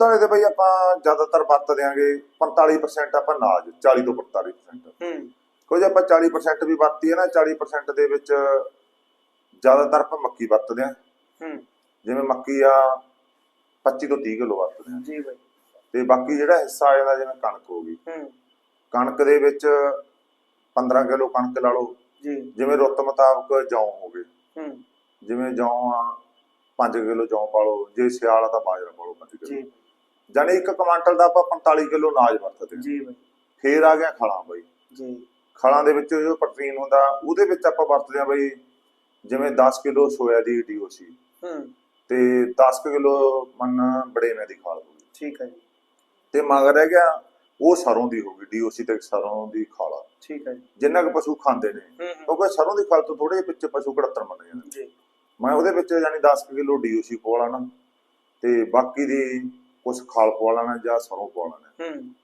ਦੁੱਧ ਵਾਲੇ ਦੇ ਬਈ ਆਪਾਂ ਜ਼ਿਆਦਾਤਰ ਵਰਤ ਦਿਆਂਗੇ 45% ਆਪਾਂ ਨਾਜ 40 ਤੋਂ 45% ਹੂੰ। ਕੁਝ ਆਪਾਂ 40% ਵੀ ਵਰਤੀ ਹੈ ਨਾ 40% ਦੇ ਵਿੱਚ ਜ਼ਿਆਦਾਤਰ ਆਪਾਂ ਮੱਕੀ ਵਰਤਦੇ ਆ ਹੂੰ। ਜਿਵੇਂ ਮੱਕੀ ਆ 25 ਤੋਂ 30 ਕਿਲੋ ਵਰਤਦੇ ਆ ਜੀ ਬਾਈ। ਤੇ ਬਾਕੀ ਜਿਹੜਾ ਹਿੱਸਾ ਆ ਜਾਂਦਾ ਜਿਵੇਂ ਕਣਕ ਹੋ ਗਈ। ਹੂੰ। ਕਣਕ ਦੇ ਵਿੱਚ 15 ਕਿਲੋ ਕਣਕ ਲਾ ਲਓ। ਜੀ। ਜਿਵੇਂ ਰੁੱਤ ਮੁਤਾਬਕ ਜੌਂ ਹੋ ਗਏ। ਹੂੰ। ਜਿਵੇਂ ਜੌਂ ਆ 5 ਕਿਲੋ ਜੌਂ ਪਾ ਲਓ। ਜੇ ਸਿਆਲ ਆ ਤਾਂ ਬਾਜਰਾ ਪਾ ਲਓ। 5 ਕਿਲੋ ਜੀ। ਜਾਨੀ ਇੱਕ ਕੁਆਂਟਲ ਦਾ ਆਪਾਂ 45 ਕਿਲੋ ਅਨਾਜ ਵਰਤਦੇ ਹਾਂ। ਜੀ ਬਾਈ। ਫੇਰ ਆ ਗਿਆ ਖਲਾਂ ਬਈ। ਜੀ। ਖਲਾਂ ਦੇ ਵਿੱਚ ਜੋ ਪ੍ਰੋਟੀਨ ਹੁੰਦਾ ਉਹਦੇ ਵਿੱਚ ਆਪਾਂ ਵਰਤਦੇ ਹਾਂ ਬਈ ਜਿਵੇਂ 10 ਕਿਲੋ ਸੋਇਆ ਦੀ ਡੀਓਸੀ ਹੂੰ। ਤੇ 10 ਕਿਲੋ ਮੰਨ ਬੜੇਵੇਂ ਦੀ ਖਾਲ ਹੋ ਗਈ ਠੀਕ ਹੈ ਜੀ। ਤੇ ਮਗਰ ਰਹਿ ਗਿਆ ਉਹ ਸਰੋਂ ਦੀ ਹੋ ਗਈ ਡੀਓਸੀ ਤੇ ਸਰੋਂ ਦੀ ਖਾਲਾ। ਠੀਕ ਹੈ ਜੀ। ਜਿੰਨਾ ਕੁ ਪਸ਼ੂ ਖਾਂਦੇ ਨੇ ਕਿਉਂਕਿ ਸਰੋਂ ਦੀ ਖਾਲ ਤੋਂ ਥੋੜੇ ਵਿੱਚ ਪਸ਼ੂ 78 ਮੰਨੇ ਜਾਂਦੇ ਨੇ। ਜੀ। ਮੈਂ ਉਹਦੇ ਵਿੱਚ ਯਾਨੀ 10 ਕਿਲੋ ਡੀਓਸੀ ਪਵਾ ਲੈਣਾ ਤੇ ਬਾਕੀ ਦੀ ਕੁਝ ਖਾਲ ਪਵਾ ਲੈਣਾ ਜਾਂ ਸਰੋਂ ਪਵਾ ਲੈਣਾ ਹੂੰ।